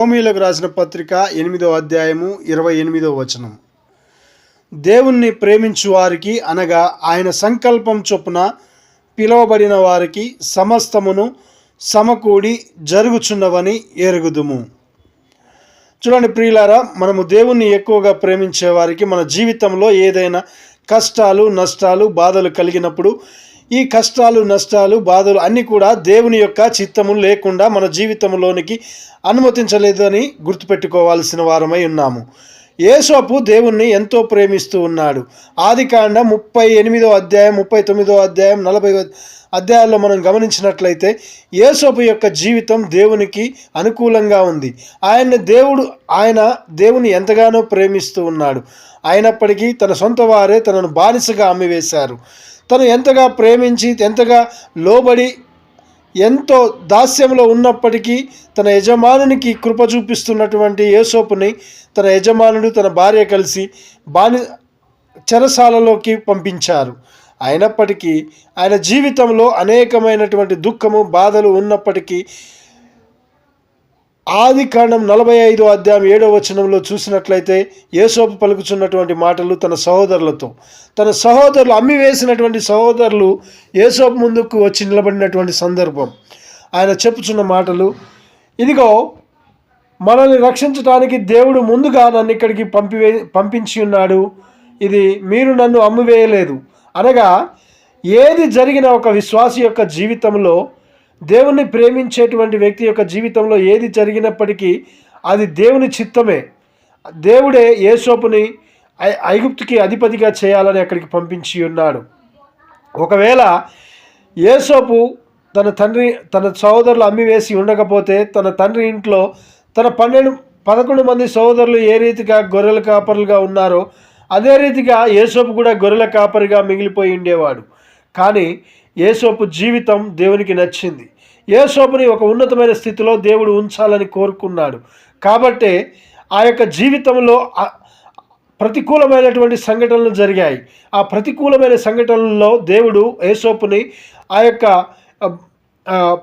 రోమిలకు రాసిన పత్రిక ఎనిమిదో అధ్యాయము ఇరవై ఎనిమిదో వచనం. దేవుణ్ణి ప్రేమించు వారికి అనగా ఆయన సంకల్పం చొప్పున పిలువబడిన వారికి సమస్తమును సమకూడి జరుగుచున్నవని ఎరుగుదుము. చూడండి ప్రియులారా మనము దేవుణ్ణి ఎక్కువగా ప్రేమించే వారికి మన జీవితంలో ఏదైనా కష్టాలు నష్టాలు బాధలు కలిగినప్పుడు ఈ కష్టాలు నష్టాలు బాధలు అన్నీ కూడా దేవుని యొక్క చిత్తము లేకుండా మన జీవితంలోనికి అనుమతించలేదని గుర్తుపెట్టుకోవాల్సిన వారమై ఉన్నాము. యేసోపు దేవుణ్ణి ఎంతో ప్రేమిస్తూ ఉన్నాడు. ఆదికాండ ముప్పై ఎనిమిదో అధ్యాయం ముప్పై తొమ్మిదో అధ్యాయం నలభై అధ్యాయాల్లో మనం గమనించినట్లయితే యేసోపు యొక్క జీవితం దేవునికి అనుకూలంగా ఉంది. ఆయన్ని దేవుడు ఆయన దేవుని ఎంతగానో ప్రేమిస్తూ ఉన్నాడు. అయినప్పటికీ తన సొంత వారే తనను బానిసగా అమ్మివేశారు. తను ఎంతగా ప్రేమించి ఎంతగా లోబడి ఎంతో దాస్యంలో ఉన్నప్పటికీ తన యజమానునికి కృప చూపిస్తున్నటువంటి యేసోపుని తన యజమానుడు తన భార్య కలిసి బాని చెరసాలలోకి పంపించారు. అయినప్పటికీ ఆయన జీవితంలో అనేకమైనటువంటి దుఃఖము బాధలు ఉన్నప్పటికీ ఆది కాండం నలభై ఐదో అధ్యాయం ఏడో వచనంలో చూసినట్లయితే యేసోపు పలుకుచున్నటువంటి మాటలు తన సహోదరులతో. తన సహోదరులు అమ్మి వేసినటువంటి సహోదరులు యేసోపు ముందుకు వచ్చి నిలబడినటువంటి సందర్భం. ఆయన చెప్పుచున్న మాటలు ఇదిగో మనల్ని రక్షించడానికి దేవుడు ముందుగా నన్ను ఇక్కడికి పంపివే పంపించి ఉన్నాడు. ఇది మీరు నన్ను అమ్మివేయలేదు. అనగా ఏది జరిగిన ఒక విశ్వాసి యొక్క జీవితంలో దేవుణ్ణి ప్రేమించేటువంటి వ్యక్తి యొక్క జీవితంలో ఏది జరిగినప్పటికీ అది దేవుని చిత్తమే. దేవుడే ఏసోపుని ఐ ఐగుప్తుకి అధిపతిగా చేయాలని అక్కడికి పంపించి ఉన్నాడు. ఒకవేళ ఏసోపు తన తండ్రి తన సోదరులు అమ్మివేసి ఉండకపోతే తన తండ్రి ఇంట్లో తన పన్నెండు పదకొండు మంది సోదరులు ఏ రీతిగా గొర్రెల కాపరులుగా ఉన్నారో అదే రీతిగా ఏసోపు కూడా గొర్రెల కాపరిగా మిగిలిపోయి ఉండేవాడు. కానీ ఏసోపు జీవితం దేవునికి నచ్చింది. యేసోపుని ఒక ఉన్నతమైన స్థితిలో దేవుడు ఉంచాలని కోరుకున్నాడు. కాబట్టే ఆ యొక్క జీవితంలో ప్రతికూలమైనటువంటి సంఘటనలు జరిగాయి. ఆ ప్రతికూలమైన సంఘటనల్లో దేవుడు యేసోపుని ఆ యొక్క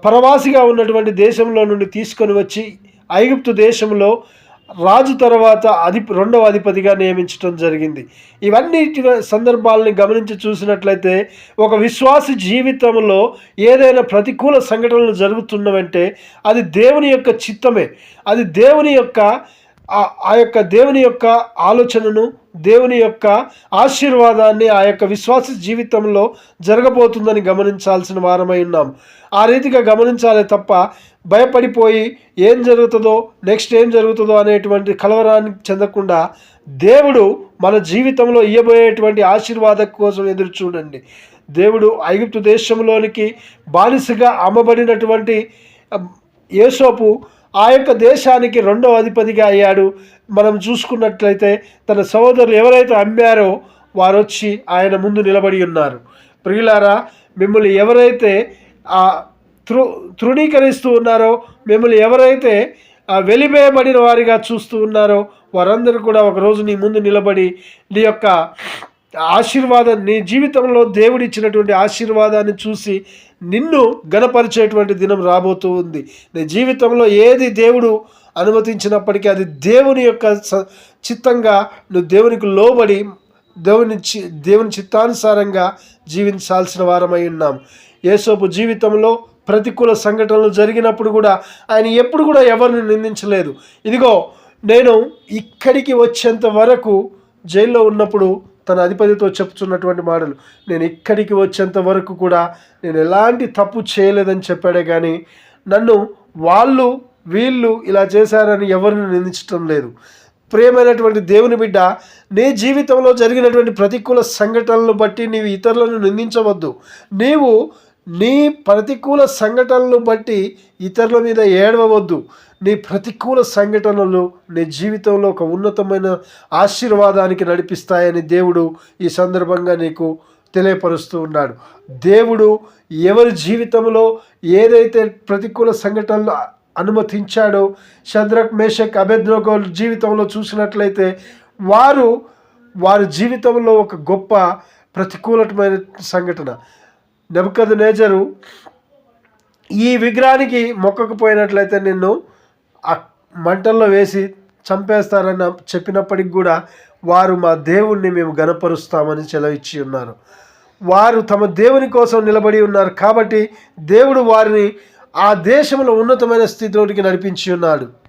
పరవాసిగా ఉన్నటువంటి దేశంలో నుండి తీసుకొని వచ్చి ఐగుప్తు దేశంలో రాజు తర్వాత అధి రెండవ అధిపతిగా నియమించడం జరిగింది. ఇవన్నీ సందర్భాలని గమనించి చూసినట్లయితే ఒక విశ్వాసి జీవితంలో ఏదైనా ప్రతికూల సంఘటనలు జరుగుతున్నవంటే అది దేవుని యొక్క చిత్తమే. అది దేవుని యొక్క ఆ- యొక్క దేవుని యొక్క ఆలోచనను దేవుని యొక్క ఆశీర్వాదాన్ని ఆ యొక్క విశ్వాస జీవితంలో జరగబోతుందని గమనించాల్సిన వారమై ఉన్నాం. ఆ రీతిగా గమనించాలి తప్ప భయపడిపోయి ఏం జరుగుతుందో నెక్స్ట్ ఏం జరుగుతుందో అనేటువంటి కలవరానికి చెందకుండా దేవుడు మన జీవితంలో ఇవ్వబోయేటువంటి ఆశీర్వాదం కోసం ఎదురు చూడండి. దేవుడు ఐగుప్తు దేశంలోనికి బానిసగా అమ్మబడినటువంటి ఏసోపు ఆ యొక్క దేశానికి రెండవ అధిపతిగా అయ్యాడు. మనం చూసుకున్నట్లయితే తన సహోదరులు ఎవరైతే అమ్మారో వారు వచ్చి ఆయన ముందు నిలబడి ఉన్నారు. ప్రియులారా మిమ్మల్ని ఎవరైతే ఆ త్రు తృణీకరిస్తూ ఉన్నారో మిమ్మల్ని ఎవరైతే వెలివేయబడిన వారిగా చూస్తూ ఉన్నారో వారందరూ కూడా ఒకరోజు నీ ముందు నిలబడి నీ యొక్క ఆశీర్వాదం నీ జీవితంలో దేవుడిచ్చినటువంటి ఆశీర్వాదాన్ని చూసి నిన్ను గణపరిచేటువంటి దినం రాబోతూ ఉంది. నీ జీవితంలో ఏది దేవుడు అనుమతించినప్పటికీ అది దేవుని యొక్క చిత్తంగా నువ్వు దేవునికి లోబడి దేవుని చి దేవుని చిత్తానుసారంగా జీవించాల్సిన వారమై ఉన్నాం. ఏసోపు జీవితంలో ప్రతికూల సంఘటనలు జరిగినప్పుడు కూడా ఆయన ఎప్పుడు కూడా ఎవరిని నిందించలేదు. ఇదిగో నేను ఇక్కడికి వచ్చేంత వరకు జైల్లో ఉన్నప్పుడు తన అధిపతితో చెప్తున్నటువంటి మాటలు. నేను ఇక్కడికి వచ్చేంత వరకు కూడా నేను ఎలాంటి తప్పు చేయలేదని చెప్పాడే కానీ నన్ను వాళ్ళు వీళ్ళు ఇలా చేశారని ఎవరిని నిందించడం లేదు. ప్రియమైనటువంటి దేవుని బిడ్డ నీ జీవితంలో జరిగినటువంటి ప్రతికూల సంఘటనలను బట్టి నీవు ఇతరులను నిందించవద్దు. నీవు నీ ప్రతికూల సంఘటనలు బట్టి ఇతరుల మీద ఏడవవద్దు. నీ ప్రతికూల సంఘటనలు నీ జీవితంలో ఒక ఉన్నతమైన ఆశీర్వాదానికి నడిపిస్తాయని దేవుడు ఈ సందర్భంగా నీకు తెలియపరుస్తూ ఉన్నాడు. దేవుడు ఎవరి జీవితంలో ఏదైతే ప్రతికూల సంఘటనలు అనుమతించాడో శద్రక్ మేషక్ అభెద్నోగో జీవితంలో చూసినట్లయితే వారు వారి జీవితంలో ఒక గొప్ప ప్రతికూలమైన సంఘటన. నెబద్ నేజరు ఈ విగ్రహానికి మొక్కకపోయినట్లయితే నిన్ను ఆ మంటల్లో వేసి చంపేస్తారని చెప్పినప్పటికి కూడా వారు మా దేవుణ్ణి మేము గనపరుస్తామని సెలవిచ్చి ఉన్నారు. వారు తమ దేవుని కోసం నిలబడి ఉన్నారు కాబట్టి దేవుడు వారిని ఆ దేశంలో ఉన్నతమైన స్థితిలోనికి నడిపించి ఉన్నాడు.